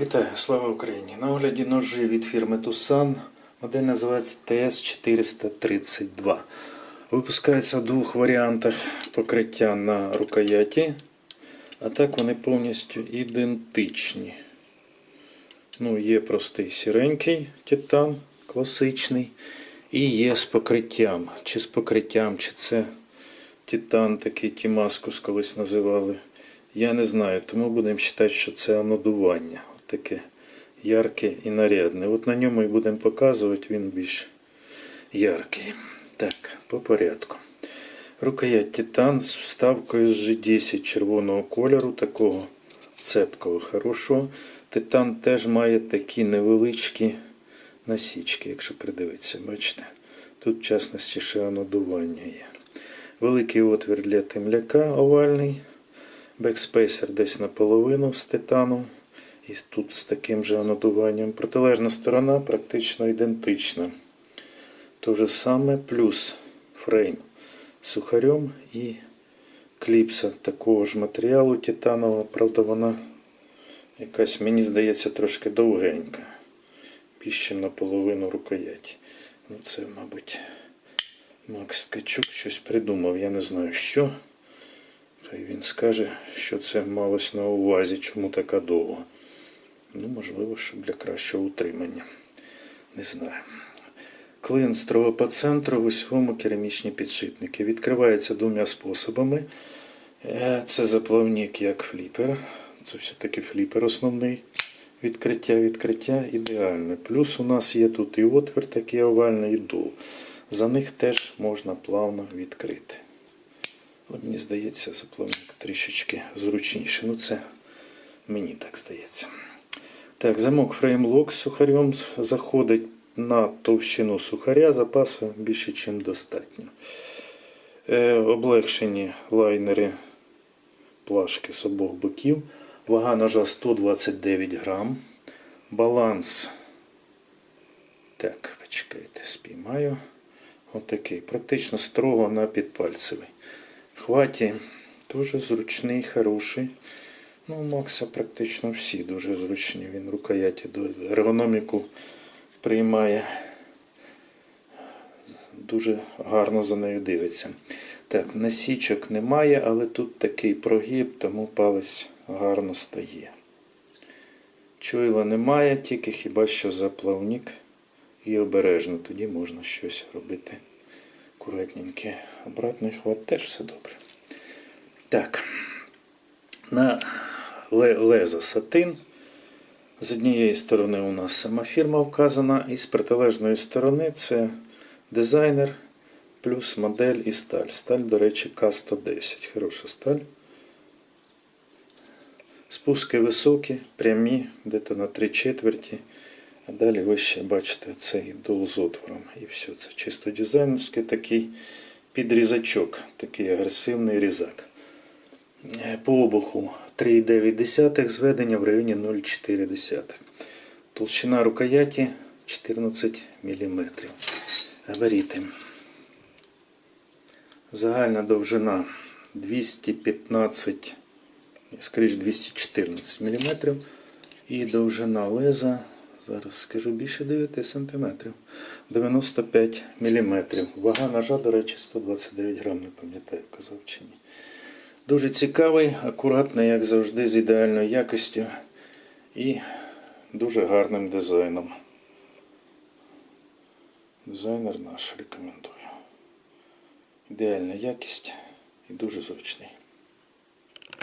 Вітаю, слава Україні! На огляді ножі від фірми Tucson. Модель називається TS432. Випускається в двох варіантах покриття на рукояті, а так вони повністю ідентичні. Ну, є простий сіренький титан, класичний, і є з покриттям. Чи з покриттям, чи це титан такий Тімаскус колись називали. Я не знаю, тому будемо вважати, що це анодування. Таке ярке і нарядне. От на ньому і будемо показувати, він більш яркий. Так, по порядку. Рукоять титан з вставкою з G10 червоного кольору, такого цепкого, хорошого. Титан теж має такі невеличкі насічки, якщо придивитися, бачите? Тут, в частності, ще анодування є. Великий отвір для темляка овальний. Бекспейсер десь наполовину з титану. І тут з таким же анодуванням. Протилежна сторона практично ідентична. То же саме плюс фрейм сухарем і кліпса такого ж матеріалу титанового. Правда, вона якась, мені здається, трошки довгенька. Більше наполовину рукояті. Ну, це, мабуть, Макс Ткачук щось придумав. Я не знаю що. Хай він скаже, що це малось на увазі, чому така довга. Ну, можливо, що для кращого утримання. Не знаю. Клин строго по центру, в усьому керамічні підшипники. Відкривається двома способами. Е, Це заплавник як фліпер. Це все-таки фліпер основний. Відкриття, відкриття ідеальне. Плюс у нас є тут і отвір такий овальний, і дул. За них теж можна плавно відкрити. От мені здається, заплавник трішечки зручніше. Ну, це мені так здається. Так, замок фреймлок з сухарем заходить на товщину сухаря, запасу більше, ніж достатньо. Е, облегшені лайнери плашки з обох боків. Вага ножа 129 грам. Баланс. Так, почекайте, спіймаю. Отакий. Практично строго на підпальцевий. Хваті дуже зручний, хороший. Ну, у Макса практично всі дуже зручні. Він рукояті до ергономіку приймає. Дуже гарно за нею дивиться. Так, насічок немає, але тут такий прогиб, тому палець гарно стає. Чойла немає, тільки хіба що заплавник і обережно. Тоді можна щось робити акуратненьке. Обратний хват теж все добре. Так, на лезо сатин. З однієї сторони у нас сама фірма вказана, і з протилежної сторони це дизайнер плюс модель і сталь. Сталь, до речі, К110. Хороша сталь. Спуски високі, прямі, десь на 3 четверті. А далі ви ще бачите цей дол з отвором. І все, це чисто дизайнерський такий підрізачок, такий агресивний різак. Е, По обуху 3,9 зведення в районі 0,4. Толщина рукояті 14 мм. Габаріти. Загальна довжина 215, скоріш 214 мм. І довжина леза, зараз скажу більше 9 см. 95 мм. Вага ножа, до речі, 129 грам, не пам'ятаю, казав чи ні. Дуже цікавий, акуратний, як завжди, з ідеальною якістю і дуже гарним дизайном. Дизайнер наш рекомендую. Ідеальна якість і дуже зручний.